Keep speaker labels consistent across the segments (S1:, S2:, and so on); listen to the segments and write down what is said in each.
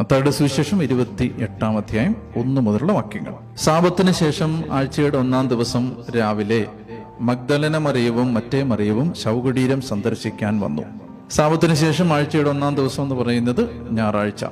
S1: മത്തായുടെ സുവിശേഷം ഇരുപത്തി എട്ടാം അധ്യായം ഒന്ന് മുതലുള്ള വാക്യങ്ങൾ. സാപത്തിന് ശേഷം ആഴ്ചയുടെ ഒന്നാം ദിവസം രാവിലെ മഗ്ദലന മറിയവും മറ്റേ മറിയവും ശവകുടീരം സന്ദർശിക്കാൻ വന്നു. സാപത്തിന് ശേഷം ആഴ്ചയുടെ ഒന്നാം ദിവസം എന്ന് പറയുന്നത് ഞായറാഴ്ച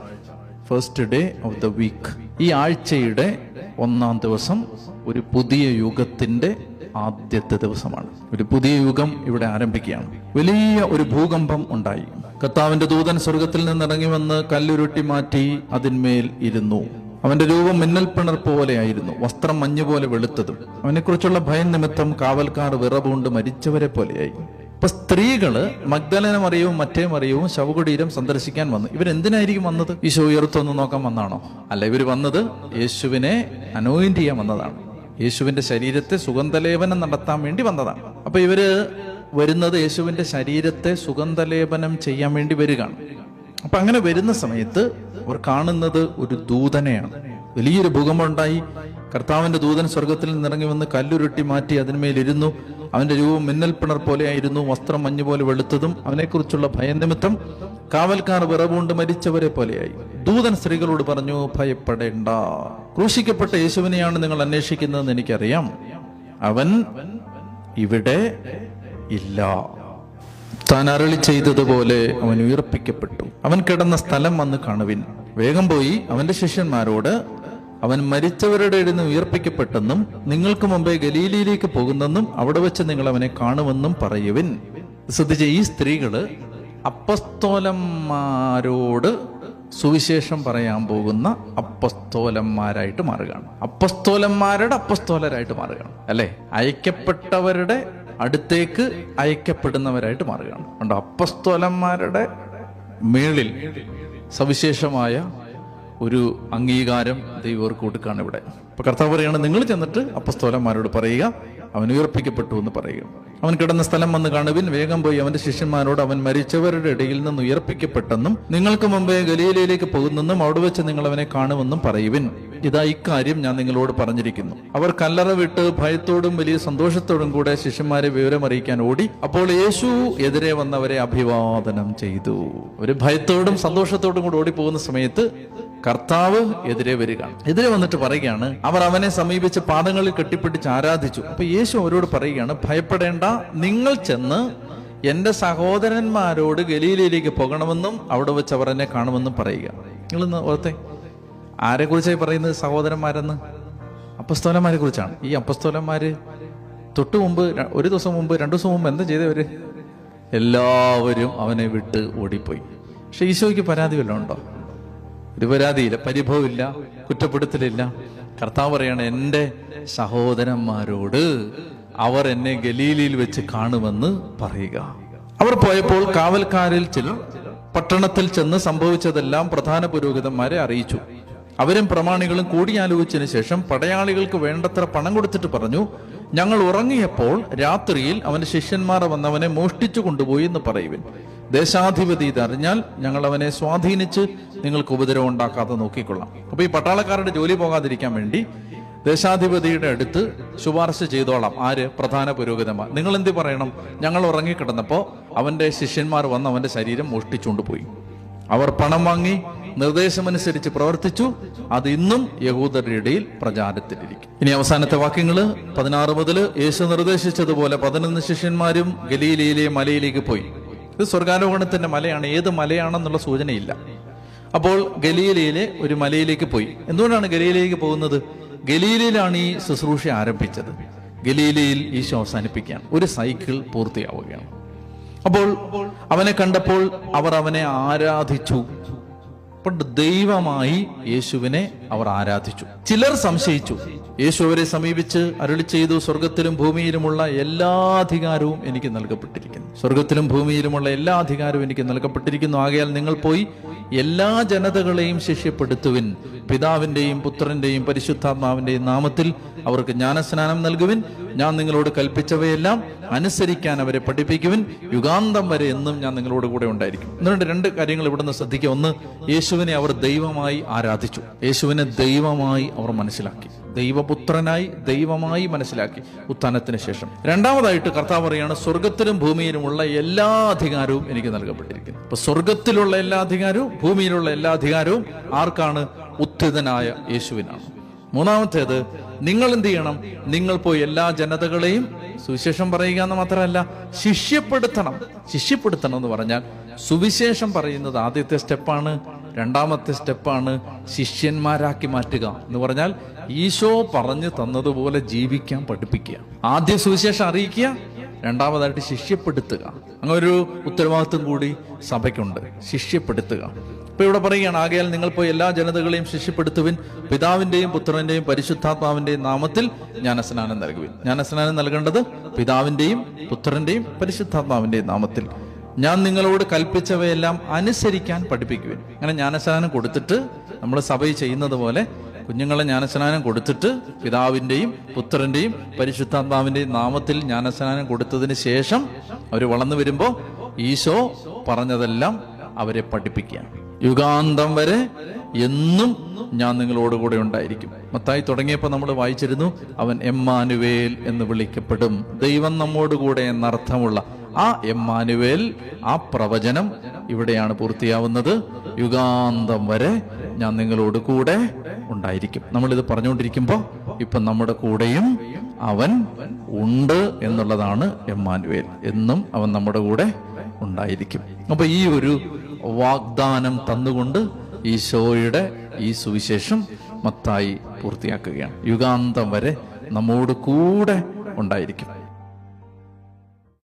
S1: first day of the week ഈ ആഴ്ചയുടെ ഒന്നാം ദിവസം ഒരു പുതിയ യുഗത്തിന്റെ ആദ്യത്തെ ദിവസമാണ്. ഒരു പുതിയ യുഗം ഇവിടെ ആരംഭിക്കുകയാണ്. വലിയ ഒരു ഭൂകമ്പം ഉണ്ടായി. കർത്താവിന്റെ ദൂതൻ സ്വർഗത്തിൽ നിന്ന് ഇറങ്ങി വന്ന് കല്ലുരുട്ടി മാറ്റി അതിന്മേൽ ഇരുന്നു. അവന്റെ രൂപം മിന്നൽ പിണർ പോലെയായിരുന്നു വസ്ത്രം മഞ്ഞ് പോലെ വെളുത്തതും. അവനെക്കുറിച്ചുള്ള ഭയം നിമിത്തം കാവൽക്കാർ വിറവുകൊണ്ട് മരിച്ചവരെ പോലെയായി. ഇപ്പൊ സ്ത്രീകൾ മഗ്ദലന മറിയവും മറ്റേ മറിയവും ശവകുടീരം സന്ദർശിക്കാൻ വന്നു. ഇവരെന്തിനായിരിക്കും വന്നത്? ഈശോ ഉയർത്തൊന്ന് നോക്കാൻ വന്നാണോ? അല്ല ഇവർ വന്നത് യേശുവിനെ അനോയിന്റ് ചെയ്യാൻ വന്നതാണ്. യേശുവിന്റെ ശരീരത്തെ സുഗന്ധലേപനം നടത്താൻ വേണ്ടി വന്നതാണ്. അപ്പൊ ഇവർ വരുന്നത് യേശുവിന്റെ ശരീരത്തെ സുഗന്ധലേപനം ചെയ്യാൻ വേണ്ടി വരികയാണ്. അപ്പൊ അങ്ങനെ വരുന്ന സമയത്ത് അവർ കാണുന്നത് ഒരു ദൂതനെയാണ്. വലിയൊരു ഭൂകമ്പം ഉണ്ടായി. കർത്താവിന്റെ ദൂതൻ സ്വർഗത്തിൽ നിന്നിറങ്ങി വന്ന് കല്ലുരുട്ടി മാറ്റി അതിന്മേലിരുന്നു. അവന്റെ രൂപം മിന്നൽ പിണർ പോലെയായിരുന്നു വസ്ത്രം മഞ്ഞു പോലെ വെളുത്തതും അവനെക്കുറിച്ചുള്ള ഭയനിമിത്തം കാവൽക്കാർ വിറവുകൊണ്ട് മരിച്ചവരെ പോലെയായി. ദൂതൻ സ്ത്രീകളോട് പറഞ്ഞു ഭയപ്പെടേണ്ട. ക്രൂശിക്കപ്പെട്ട യേശുവിനെയാണ് നിങ്ങൾ അന്വേഷിക്കുന്നതെന്ന് എനിക്കറിയാം. അവൻ ഇവിടെ ഇല്ല. താൻ അരളി ചെയ്തതുപോലെ അവൻ ഉയർപ്പിക്കപ്പെട്ടു. അവൻ കിടന്ന സ്ഥലം വന്ന് കാണുവിൻ. വേഗം പോയി അവന്റെ ശിഷ്യന്മാരോട് അവൻ മരിച്ചവരുടെ ഇടുന്ന് ഉയർപ്പിക്കപ്പെട്ടെന്നും നിങ്ങൾക്ക് മുമ്പേ ഗലീലിയിലേക്ക് പോകുന്നെന്നും അവിടെ വെച്ച് നിങ്ങൾ അവനെ കാണുമെന്നും പറയുവിൻ. ശ്രദ്ധിച്ച ഈ സ്ത്രീകൾ അപ്പസ്തോലന്മാരോട് സുവിശേഷം പറയാൻ പോകുന്ന അപ്പസ്തോലന്മാരായിട്ട് മാറുകയാണ്. അപ്പസ്തോലന്മാരുടെ അപ്പസ്തോലരായിട്ട് മാറുകയാണ് അല്ലെ? അയക്കപ്പെട്ടവരുടെ അടുത്തേക്ക് അയക്കപ്പെടുന്നവരായിട്ട് മാറുകയാണ്. അപ്പസ്തോലന്മാരുടെ മേളിൽ സവിശേഷമായ ഒരു അംഗീകാരം ദൈവർക്ക് കൊടുക്കുകയാണ് ഇവിടെ. അപ്പൊ കർത്താവ് പറയുകയാണ് നിങ്ങൾ ചെന്നിട്ട് അപ്പസ്തോലന്മാരോട് പറയുക അവൻ ഉയർപ്പിക്കപ്പെട്ടു എന്ന് പറയുക. അവൻ കിടന്ന സ്ഥലം വന്ന് കാണുവിൻ വേഗം പോയി അവന്റെ ശിഷ്യന്മാരോട് അവൻ മരിച്ചവരുടെ ഇടയിൽ നിന്ന് ഉയർപ്പിക്കപ്പെട്ടെന്നും നിങ്ങൾക്ക് മുമ്പേ ഗലീലയിലേക്ക് പോകുന്നെന്നും അവിടെ വെച്ച് നിങ്ങൾ അവനെ കാണുമെന്നും പറയുവിൻ. ഇതാ ഇക്കാര്യം ഞാൻ നിങ്ങളോട് പറഞ്ഞിരിക്കുന്നു. അവർ കല്ലറ വിട്ട് ഭയത്തോടും വലിയ സന്തോഷത്തോടും കൂടെ ശിഷ്യന്മാരെ വിവരം അറിയിക്കാൻ ഓടി അപ്പോൾ യേശു എതിരെ വന്നവരെ അഭിവാദനം ചെയ്തു. ഒരു ഭയത്തോടും സന്തോഷത്തോടും കൂടെ ഓടിപ്പോകുന്ന സമയത്ത് കർത്താവ് എതിരെ വരികയാണ് എതിരെ വന്നിട്ട് പറയുകയാണ് അവർ അവനെ സമീപിച്ച് പാദങ്ങളിൽ കെട്ടിപ്പിടിച്ച് ആരാധിച്ചു. അപ്പൊ യേശു അവരോട് പറയുകയാണ് ഭയപ്പെടേണ്ട നിങ്ങൾ ചെന്ന് എന്റെ സഹോദരന്മാരോട് ഗലീലയിലേക്ക് പോകണമെന്നും അവിടെ വെച്ച് അവർ എന്നെ കാണുമെന്നും പറയുക. നിങ്ങളിന്ന് ഓർത്തെ ആരെ കുറിച്ചായി പറയുന്നത് സഹോദരന്മാരെന്ന്? അപ്പസ്തോലന്മാരെ കുറിച്ചാണ് ഈ അപ്പസ്തോലന്മാര് തൊട്ടു മുമ്പ് ഒരു ദിവസം മുമ്പ് രണ്ടു ദിവസം മുമ്പ് എന്താ ചെയ്തവര്? എല്ലാവരും അവനെ വിട്ട് ഓടിപ്പോയി. പക്ഷെ ഈശോയ്ക്ക് പരാതി വല്ലതും ഉണ്ടോ? ഒരു പരാതിയില്ല പരിഭവമില്ല കുറ്റപ്പെടുത്തലില്ല. കർത്താവ് പറയാണ് എന്റെ സഹോദരന്മാരോട് അവർ എന്നെ ഗലീലിയിൽ വെച്ച് കാണുമെന്ന് പറയുക. അവർ പോയപ്പോൾ കാവൽക്കാരിൽ ചിലർ പട്ടണത്തിൽ ചെന്ന് സംഭവിച്ചതെല്ലാം പ്രധാന പുരോഹിതന്മാരെ അറിയിച്ചു. അവരും പ്രമാണികളും കൂടിയാലോചിച്ചതിന് ശേഷം പടയാളികൾക്ക് വേണ്ടത്ര പണം കൊടുത്തിട്ട് പറഞ്ഞു ഞങ്ങൾ ഉറങ്ങിയപ്പോൾ രാത്രിയിൽ അവന്റെ ശിഷ്യന്മാർ വന്നവനെ മോഷ്ടിച്ചു കൊണ്ടുപോയി എന്ന് പറയുവിൻ. ദേശാധിപതി ഇതറിഞ്ഞാൽ ഞങ്ങൾ അവനെ സ്വാധീനിച്ച് നിങ്ങൾക്ക് ഉപദ്രവം ഉണ്ടാക്കാതെ നോക്കിക്കൊള്ളാം. അപ്പൊ ഈ പട്ടാളക്കാരുടെ ജോലി പോകാതിരിക്കാൻ വേണ്ടി ദേശാധിപതിയുടെ അടുത്ത് ശുപാർശ ചെയ്തോളാം. ആര്? പ്രധാന പുരോഗതിമാർ നിങ്ങൾ എന്ത് പറയണം? ഞങ്ങൾ ഉറങ്ങിക്കിടന്നപ്പോ അവന്റെ ശിഷ്യന്മാർ വന്ന് അവന്റെ ശരീരം മോഷ്ടിച്ചുകൊണ്ടുപോയി. അവർ പണം വാങ്ങി നിർദ്ദേശമനുസരിച്ച് പ്രവർത്തിച്ചു. അത് ഇന്നും യഹൂദരുടെ ഇടയിൽ പ്രചാരത്തിലിരിക്കും. ഇനി അവസാനത്തെ വാക്യങ്ങൾ പതിനാറ് മുതൽ യേശു നിർദ്ദേശിച്ചതുപോലെ പതിനൊന്ന് ശിഷ്യന്മാരും ഗലീലയിലെ മലയിലേക്ക് പോയി. ഇത് സ്വർഗാരോഹണത്തിന്റെ മലയാണ്. ഏത് മലയാണെന്നുള്ള സൂചനയില്ല. അപ്പോൾ ഗലീലയിലെ ഒരു മലയിലേക്ക് പോയി. എന്തുകൊണ്ടാണ് ഗലീലയിലേക്ക് പോകുന്നത്? ഗലീലയിലാണ് ഈ ശുശ്രൂഷ ആരംഭിച്ചത്. ഗലീലയിൽ ഈശോ അവസാനിപ്പിക്കുകയാണ്. ഒരു സൈക്കിൾ പൂർത്തിയാവുകയാണ്. അപ്പോൾ അവനെ കണ്ടപ്പോൾ അവർ അവനെ ആരാധിച്ചു. അപ്പോൾ ദൈവമായി യേശുവിനെ അവർ ആരാധിച്ചു. ചിലർ സംശയിച്ചു. യേശു അവരെ സമീപിച്ച് അരുളി ചെയ്തു സ്വർഗത്തിലും ഭൂമിയിലുമുള്ള എല്ലാ അധികാരവും എനിക്ക് നൽകപ്പെട്ടിരിക്കുന്നു. സ്വർഗത്തിലും ഭൂമിയിലുമുള്ള എല്ലാ അധികാരവും എനിക്ക് നൽകപ്പെട്ടിരിക്കുന്നു. ആകയാൽ നിങ്ങൾ പോയി എല്ലാ ജനതകളെയും ശിഷ്യപ്പെടുത്തുവിൻ. പിതാവിന്റെയും പുത്രന്റെയും പരിശുദ്ധാത്മാവിന്റെയും നാമത്തിൽ അവർക്ക് ജ്ഞാനസ്നാനം നൽകുവിൻ. ഞാൻ നിങ്ങളോട് കൽപ്പിച്ചവയെല്ലാം അനുസരിക്കാൻ അവരെ പഠിപ്പിക്കുവിൻ. യുഗാന്തം വരെ എന്നും ഞാൻ നിങ്ങളോട് കൂടെ ഉണ്ടായിരിക്കും. എന്നുകൊണ്ട് രണ്ട് കാര്യങ്ങൾ ഇവിടുന്ന് ശ്രദ്ധിക്കുക. ഒന്ന് യേശുവിനെ അവർ ദൈവമായി ആരാധിച്ചു. യേശുവിനെ ദൈവമായി അവർ മനസ്സിലാക്കി. ദൈവപുത്രനായി ദൈവമായി മനസ്സിലാക്കി ഉത്ഥാനത്തിന് ശേഷം. രണ്ടാമതായിട്ട് കർത്താവ് പറയാണ് സ്വർഗത്തിലും ഭൂമിയിലുമുള്ള എല്ലാ അധികാരവും എനിക്ക് നൽകപ്പെട്ടിരിക്കുന്നു. അപ്പൊ സ്വർഗത്തിലുള്ള എല്ലാ അധികാരവും ഭൂമിയിലുള്ള എല്ലാ അധികാരവും ആർക്കാണ്? ഉത്ഥിതനായ യേശുവിനാണ്. മൂന്നാമത്തേത് നിങ്ങൾ എന്ത് ചെയ്യണം? നിങ്ങൾ പോയി എല്ലാ ജനതകളെയും സുവിശേഷം പറയുക എന്ന് മാത്രമല്ല ശിഷ്യപ്പെടുത്തണം. ശിഷ്യപ്പെടുത്തണം എന്ന് പറഞ്ഞാൽ സുവിശേഷം പറയുന്നത് ആദ്യത്തെ സ്റ്റെപ്പാണ് രണ്ടാമത്തെ സ്റ്റെപ്പാണ് ശിഷ്യന്മാരാക്കി മാറ്റുക എന്ന് പറഞ്ഞാൽ ഈശോ പറഞ്ഞു തന്നതുപോലെ ജീവിക്കാൻ പഠിപ്പിക്കുക. ആദ്യ സുവിശേഷം അറിയിക്കുക രണ്ടാമതായിട്ട് ശിഷ്യപ്പെടുത്തുക. അങ്ങനെ ഒരു ഉത്തരവാദിത്വം കൂടി സഭയ്ക്കുണ്ട് ശിഷ്യപ്പെടുത്തുക. ഇപ്പൊ ഇവിടെ പറയുകയാണ് ആകയാൽ നിങ്ങൾ പോയി എല്ലാ ജനതകളെയും ശിഷ്യപ്പെടുത്തുവിൻ പിതാവിന്റെയും പുത്രന്റെയും പരിശുദ്ധാത്മാവിന്റെയും നാമത്തിൽ ജ്ഞാനസ്നാനം നൽകുവിൻ. ജ്ഞാനസ്നാനം നൽകേണ്ടത് പിതാവിന്റെയും പുത്രന്റെയും പരിശുദ്ധാത്മാവിന്റെയും നാമത്തിൽ. ഞാൻ നിങ്ങളോട് കൽപ്പിച്ചവയെല്ലാം അനുസരിക്കാൻ പഠിപ്പിക്കുവിൻ. അങ്ങനെ ജ്ഞാനസ്നാനം കൊടുത്തിട്ട് നമ്മൾ സഭയിൽ ചെയ്യുന്നത് പോലെ കുഞ്ഞുങ്ങളെ ജ്ഞാനസ്നാനം കൊടുത്തിട്ട് പിതാവിന്റെയും പുത്രന്റെയും പരിശുദ്ധാത്മാവിന്റെയും നാമത്തിൽ ജ്ഞാനസ്നാനം കൊടുത്തതിന് ശേഷം അവർ വളർന്നു വരുമ്പോൾ ഈശോ പറഞ്ഞതെല്ലാം അവരെ പഠിപ്പിക്കുക യുഗാന്തം വരെ എന്നും ഞാൻ നിങ്ങളോട് കൂടെ ഉണ്ടായിരിക്കും. മത്തായി തുടങ്ങിയപ്പോൾ നമ്മൾ വായിച്ചിരുന്നു അവൻ എമ്മാനുവേൽ എന്ന് വിളിക്കപ്പെടും. ദൈവം നമ്മോടുകൂടെ എന്നർത്ഥമുള്ള ആ എമ്മാനുവേൽ ആ പ്രവചനം ഇവിടെയാണ് പൂർത്തിയാവുന്നത്. യുഗാന്തം വരെ ഞാൻ നിങ്ങളോട് കൂടെ ഉണ്ടായിരിക്കും. നമ്മളിത് പറഞ്ഞുകൊണ്ടിരിക്കുമ്പോൾ ഇപ്പം നമ്മുടെ കൂടെയും അവൻ ഉണ്ട് എന്നുള്ളതാണ് എമ്മാനുവേൽ. എന്നും അവൻ നമ്മുടെ കൂടെ ഉണ്ടായിരിക്കും. അപ്പൊ ഈ ഒരു വാഗ്ദാനം തന്നുകൊണ്ട് ഈശോയുടെ ഈ സുവിശേഷം മത്തായി പൂർത്തിയാക്കുകയാണ്. യുഗാന്തം വരെ നമ്മോട് കൂടെ ഉണ്ടായിരിക്കും.